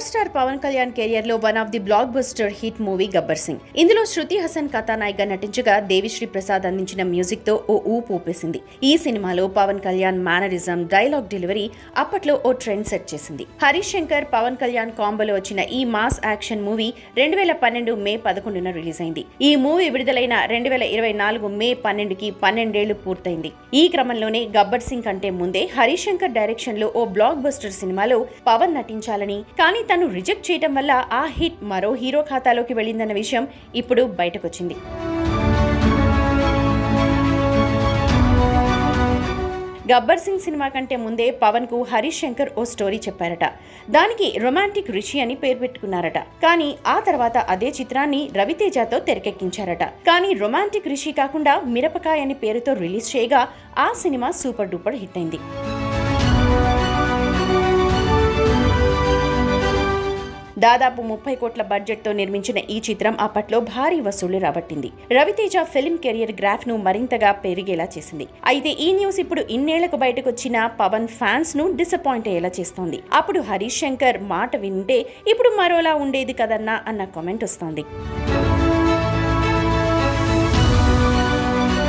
Power star Pawan Kalyan కెరియర్లో one of the blockbuster hit movie Gabbar Singh. ఇందులో శృతి హసన్ కథానాయిగా నటించగా దేవిశ్రీ ప్రసాద్ అందించిన మ్యూజిక్తో ఓ ఊపు ఊపేసింది. ఈ సినిమాలో Pawan Kalyan mannerism dialogue delivery అప్పట్లో ఓ ట్రెండ్ సెట్ చేసింది. హరీష్ శంకర్ పవన్ కళ్యాణ్ కాంబోలో వచ్చిన ఈ మాస్ యాక్షన్ మూవీ రెండు వేల పన్నెండు మే పదకొండున రిలీజ్ అయింది. ఈ మూవీ విడుదలైన రెండు వేల ఇరవై నాలుగు మే పన్నెండుకి పన్నెండేళ్ళు పూర్తయింది. ఈ క్రమంలోనే గబ్బర్ సింగ్ కంటే ముందే హరీష్ శంకర్ డైరెక్షన్లో ఓ బ్లాక్ బస్టర్ సినిమాలో పవన్ నటించాలని కానీ తను రిజెక్ట్ చేయటం వల్ల ఆ హిట్ మరో హీరో ఖాతాలోకి వెళ్ళిందన్న విషయం ఇప్పుడు బయటకొచ్చింది. గబ్బర్ సింగ్ సినిమా కంటే ముందే పవన్కు హరీష్ శంకర్ ఓ స్టోరీ చెప్పారట. దానికి రొమాంటిక్ రిషి అని పేరు పెట్టుకున్నారట. కానీ ఆ తర్వాత అదే చిత్రాన్ని రవితేజతో తెరకెక్కించారట. కానీ రొమాంటిక్ రిషి కాకుండా మిరపకాయ అని పేరుతో రిలీజ్ చేయగా ఆ సినిమా సూపర్ డూపర్ హిట్ అయింది. దాదాపు ముప్పై కోట్ల బడ్జెట్తో నిర్మించిన ఈ చిత్రం అప్పట్లో భారీ వసూళ్ళు రాబట్టింది. రవితేజ ఫిల్మ్ కెరియర్ గ్రాఫ్ను మరింతగా పెరిగేలా చేసింది. అయితే ఈ న్యూస్ ఇప్పుడు ఇన్నేళ్ళకు బయటకొచ్చిన పవన్ ఫ్యాన్స్ను డిసప్పాయింట్ అయ్యేలా చేస్తోంది. అప్పుడు హరీష్ శంకర్ మాట వింటే ఇప్పుడు మరోలా ఉండేది కదన్నా అన్న కామెంట్ వస్తోంది.